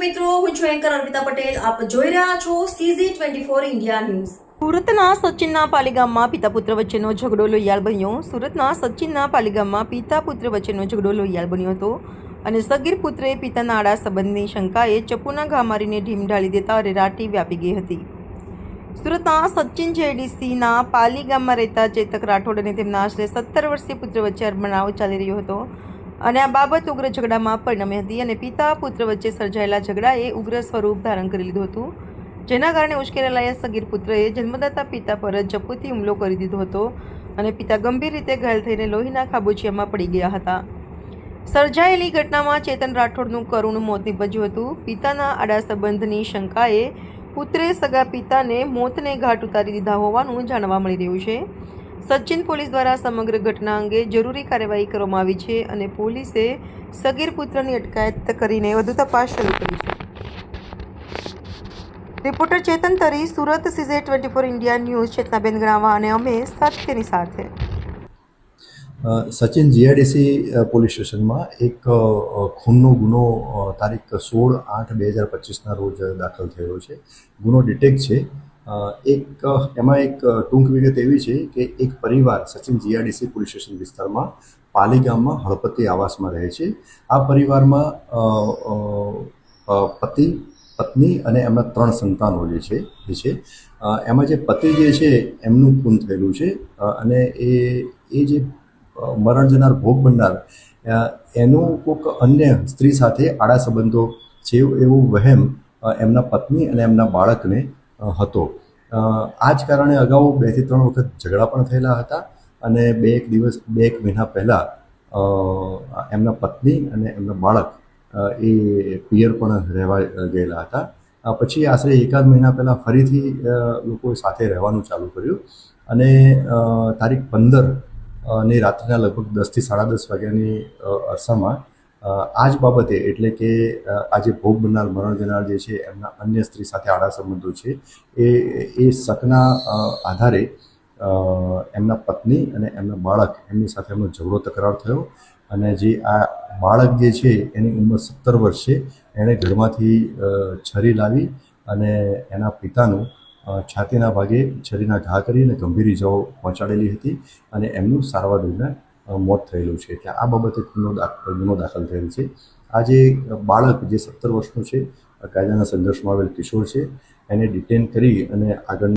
મિત્રો, હું છું એન્કર અર્પિતા પટેલ. આપ જોઈ રહ્યા છો CG twenty four India news સુરતના સચિનના પાલીગામમાં પિતા પુત્ર વચ્ચેનો ઝઘડો લોહિયાળ બન્યો. સુરતના સચિનના પાલીગામમાં પિતા પુત્ર વચ્ચેનો ઝઘડો લોહિયાળ બન્યો હતો અને સગીર પુત્રએ પિતાના આડા સંબંધની શંકાએ ચપ્પુના ઘા મારીને ઢીમ ઢાળી દેતા રેરાટી વ્યાપી ગઈ હતી. સુરતના સચિન જેડીસીના પાલી ગામમાં રહેતા ચેતક રાઠોડ અને તેમના આશરે સત્તર વર્ષીય પુત્ર વચ્ચે બનાવ ચાલી રહ્યો હતો. અને આ બાબત ઉગ્ર ઝઘડામાં પરિણમી હતી અને પિતા પુત્ર વચ્ચે સર્જાયેલા ઝઘડાએ ઉગ્ર સ્વરૂપ ધારણ કરી લીધું હતું. જેના કારણે ઉશ્કેરાયેલા સગીર પુત્રએ જન્મદાતા પિતા પર જ હુમલો કરી દીધો હતો અને પિતા ગંભીર રીતે ઘાયલ થઈને લોહીના ખાબોચિયામાં પડી ગયા હતા. સર્જાયેલી ઘટનામાં ચેતન રાઠોડનું કરુણ મોત નીપજ્યું હતું. પિતાના આડા સંબંધની શંકાએ પુત્રે સગા પિતાને મોતને ઘાટ ઉતારી દીધા હોવાનું જાણવા મળી રહ્યું છે. સચિન પોલીસ દ્વારા સમગ્ર ઘટના અંગે જરૂરી કાર્યવાહી કરવામાં આવી છે અને પોલીસે સગીર પુત્રની અટકાયત કરીને વધુ તપાસ શરૂ કરી છે. રિપોર્ટર ચેતન તરી, Surat સીઝે twenty four India news ચેતનાબેન ગણાવા અને અમે સત્યની સાથે. સચિન જીઆઈડીસી પોલીસ સ્ટેશનમાં એક ખૂનનો ગુનો તારીખ સોળ આઠ બે હજાર પચીસના રોજ દાખલ થયો છે. ગુનો ડિટેક્ટ છે. એક, એમાં એક ટૂંક વિગત એવી છે કે એક પરિવાર સચિન જીઆરડીસી પોલીસ સ્ટેશન વિસ્તારમાં પાલી ગામમાં હળપતિ આવાસમાં રહે છે. આ પરિવારમાં પતિ, પત્ની અને એમના ત્રણ સંતાનો જે છે એ છે એમાં જે પતિ જે છે એમનું ખૂન થયેલું છે અને એ એ જે મરણ જનાર ભોગ બનનાર એનું કોઈક અન્ય સ્ત્રી સાથે આડા સંબંધો છે એવું વહેમ એમના પત્ની અને એમના બાળકને હતો. આ જ કારણે અગાઉ બેથી ત્રણ વખત ઝઘડા પણ થયેલા હતા અને બે એક દિવસ, બે એક મહિના પહેલાં એમના પત્ની અને એમના બાળક એ પિયર પણ રહેવા ગયેલા હતા. પછી આશરે એકાદ મહિના પહેલાં ફરીથી લોકો સાથે રહેવાનું ચાલુ કર્યું અને તારીખ પંદરની રાત્રિના લગભગ દસથી સાડા દસ વાગ્યાની અરસામાં આ જ બાબતે એટલે કે આજે ભોગ બનનાર, મરણ જનાર જે છે, એમના અન્ય સ્ત્રી સાથે આડા સંબંધો છે, એ એ શકના આધારે એમના પત્ની અને એમના બાળક એમની સાથે એમનો ઝઘડો તકરાર થયો અને જે આ બાળક જે છે, એની ઉંમર સત્તર વર્ષ છે, એણે ઘરમાંથી છરી લાવી અને એના પિતાનું છાતીના ભાગે છરીના ઘા કરી અને ગંભીર ઇજાઓ પહોંચાડેલી હતી અને એમનું સારવાર દરમિયાન મોત થયેલું છે. એટલે આ બાબતે ગુનો દાખલ ગુનો દાખલ થયેલ છે. આ જે બાળક જે સત્તર વર્ષનું છે, કાયદાના સંઘર્ષમાં આવેલ કિશોર છે, એને ડિટેન કરી અને આગળ